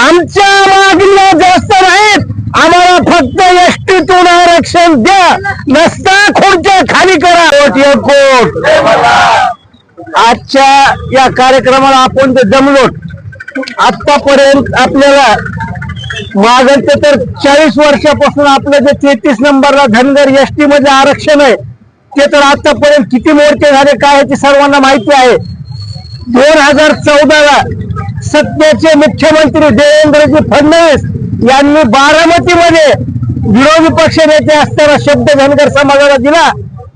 आमच्या मागण्या जास्त नाहीत. आम्हाला फक्त एसटीतून आरक्षण द्या. नसता खुर्च्या खाली करा. कोट एक कोट. आजच्या या कार्यक्रमाला आपण ते जमलो आतापर्यंत आपल्याला मागचं तर चाळीस वर्षापासून आपलं जे तेहतीस नंबरला धनगर एसटी मध्ये आरक्षण आहे ते तर आतापर्यंत किती मोर्चे झाले काय याची सर्वांना माहिती आहे. दोन हजार चौदाला सत्याचे मुख्यमंत्री देवेंद्रजी फडणवीस यांनी बारामतीमध्ये विरोधी पक्ष नेते असताना शब्द धनगर समाजाला दिला.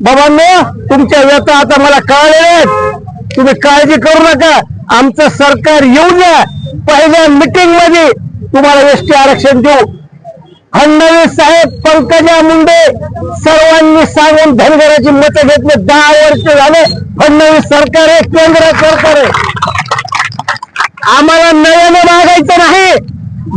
बाबांनो तुमच्या व्यथा आता मला कळले आहेत. तुम्ही काळजी करू नका. आमचं सरकार येऊ द्या पहिल्या मिटिंगमध्ये तुम्हाला एसटी आरक्षण देऊ. फडणवीस साहेब पंकजा मुंडे सर्वांनी सांगून धनगराची मतं घेतली. दहा वर्ष झाले फडणवीस सरकार आहे केंद्र सरकार आहे. आम्हाला नव्यानं मागायचं नाही.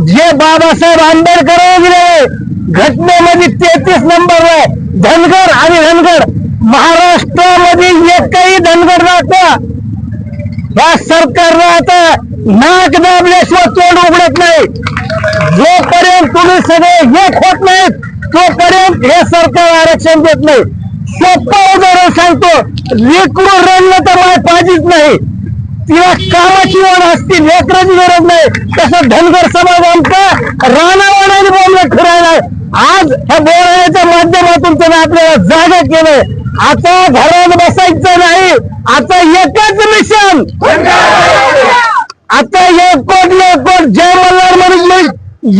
जे बाबासाहेब आंबेडकर दिले घटनेमध्ये तेहतीस नंबर आहे धनगर आणि धनगर महाराष्ट्रामध्ये एकही धनगर राहत या सरकारनं आता नाक दाबल्याशिवाय तोंड उघडत नाही. जोपर्यंत तुम्ही सगळे एक होत नाहीत तोपर्यंत हे सरकार आरक्षण देत नाही. सोपं उदाहरण सांगतो लेकरू रडलं तर माय पाहिजेच नाही. तिला कामाची ओढ असती लेकराची गरज नाही. तसं धनगर समाज आमचा रानावाणाने बोलणं फिरायला नाही आज ह्या बोलण्याच्या माध्यमातून त्याने आपल्याला जागा केलंय आता घरात बसायचं नाही. आता एकच मिशन. आता एक कोट कोट. जय मल्हार म्हणून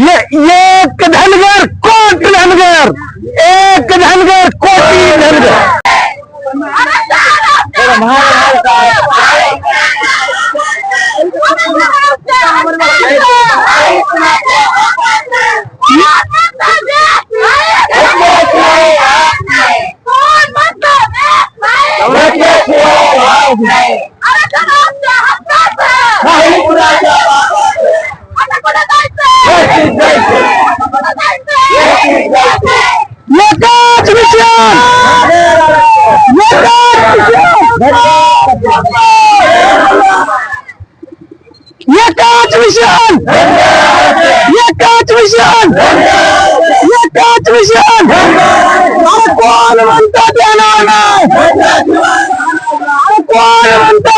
ये- एक धनगर कोट धनगर. एक धनगर कोटी धनगर. एकच मिशन एकच मिशन एकच मिशन एकच मिशन कोण म्हणतात येणार नाही? कोण म्हणतात